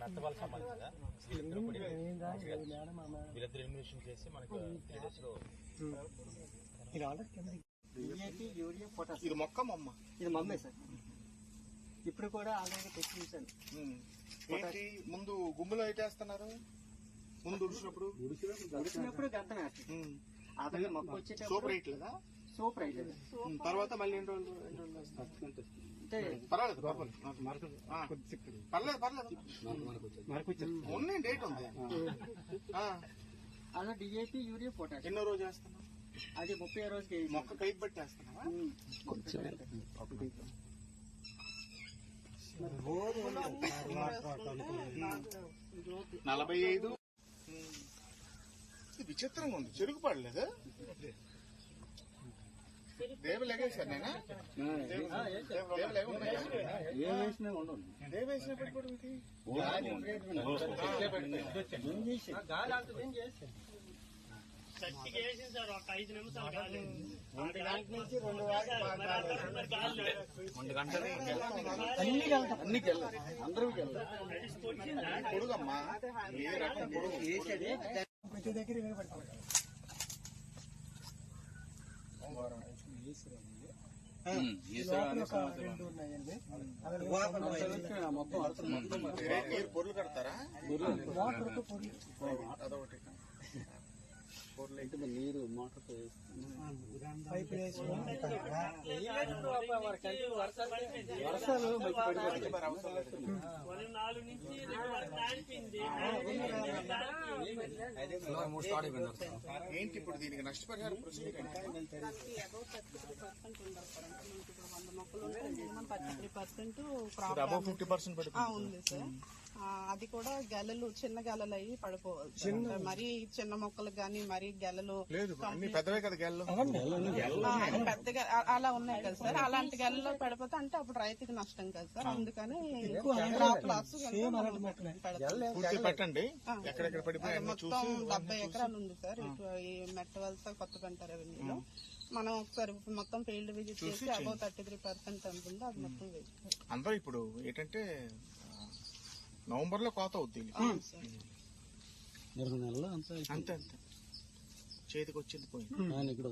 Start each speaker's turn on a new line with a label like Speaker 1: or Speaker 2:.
Speaker 1: నత్తవాళ్ళ సంబంధించిందా వీళ్ళిద్దరూ కూడా వీళ్ళిద్దరు ఇన్వెస్టిగేషన్ చేసి మనకు త్రీ డేస్లో
Speaker 2: డిఏపి యూరియా పొటాష్
Speaker 3: ఇది మొక్క మమ్మ.
Speaker 2: ఇది మమ్మే సార్. ఇప్పుడు కూడా ఆల్రెడీ తెచ్చించాను
Speaker 3: ఏంటి? ముందు గుమ్ములో ఎట్టేస్తున్నారు ముందు ఉడిచినప్పుడు
Speaker 2: ఉడిచినప్పుడు వేస్తాం అతను మొక్క వచ్చేటప్పుడు
Speaker 3: సూపర్ వేయట్లేదా
Speaker 2: సూపర్ అయితే
Speaker 3: ఉమ్, తర్వాత మళ్ళీ ఎన్ని రోజులు ఎన్ని రోజులు పర్వాలేదు పర్లేదు పర్లేదు ఉన్నాయి డేట్ ఉంది
Speaker 2: అలా డిఏపి యూరియా పొటాష్
Speaker 3: ఎన్నో రోజు వేస్తున్నావు?
Speaker 2: అది ముప్పై రోజుకి
Speaker 3: మొక్క కైపు బట్టి వేస్తున్నావా? నలభై ఐదు. విచిత్రంగా ఉంది. చెరుకు పడలేదు దేవ లెగేశారు నేనా? దేవ లెగ ఉన్నాయా?
Speaker 2: ఏం వేసినా ఉండవు
Speaker 3: దేవ వేసినప్పటికి కూడా ఇది
Speaker 2: అన్ని గెల్లదు అందరూ
Speaker 3: పొడుగమ్మా ఏ రకం పొడుగు మీరు పొరులు కడతారా? అదొకటి.
Speaker 2: నీరు మోటార్తో వర్షాలు
Speaker 3: అవసరం లేదు ఏంటి ఇప్పుడు దీనికి నష్టపరిహారం?
Speaker 4: పర్సెంట్ ఉంది సార్ అది కూడా గెలలు చిన్న గెలలు అయ్యి పడిపోవచ్చు మరీ చిన్న మొక్కలకు గానీ మరీ గెలలు
Speaker 3: లేదు అన్ని పెద్దవే కదా గెల్లు.
Speaker 4: పెద్దగా అలా ఉన్నాయి కదా సార్. అలాంటి గెలలో పడిపోతే అంటే అప్పుడు రైతుకి నష్టం కదా సార్. అందుకని
Speaker 3: పెట్టండి.
Speaker 4: మొత్తం డెబ్బై ఎకరాలు ఉంది సార్. ఇటు ఈ మెట్ట వలస కొత్త పంట రెవెన్యూలో మనం ఒకసారి మొత్తం ఫీల్డ్ విజిట్ చేసి అబౌవ్ థర్టీ త్రీ పర్సెంట్ ఉందో అది మొత్తం
Speaker 3: అందరూ ఇప్పుడు ఏంటంటే నవంబర్లో కోత అవుద్ది
Speaker 2: నెలలు అంతా
Speaker 3: అంతే అంతే. చేతికి వచ్చింది పోయింది
Speaker 2: ఇక్కడ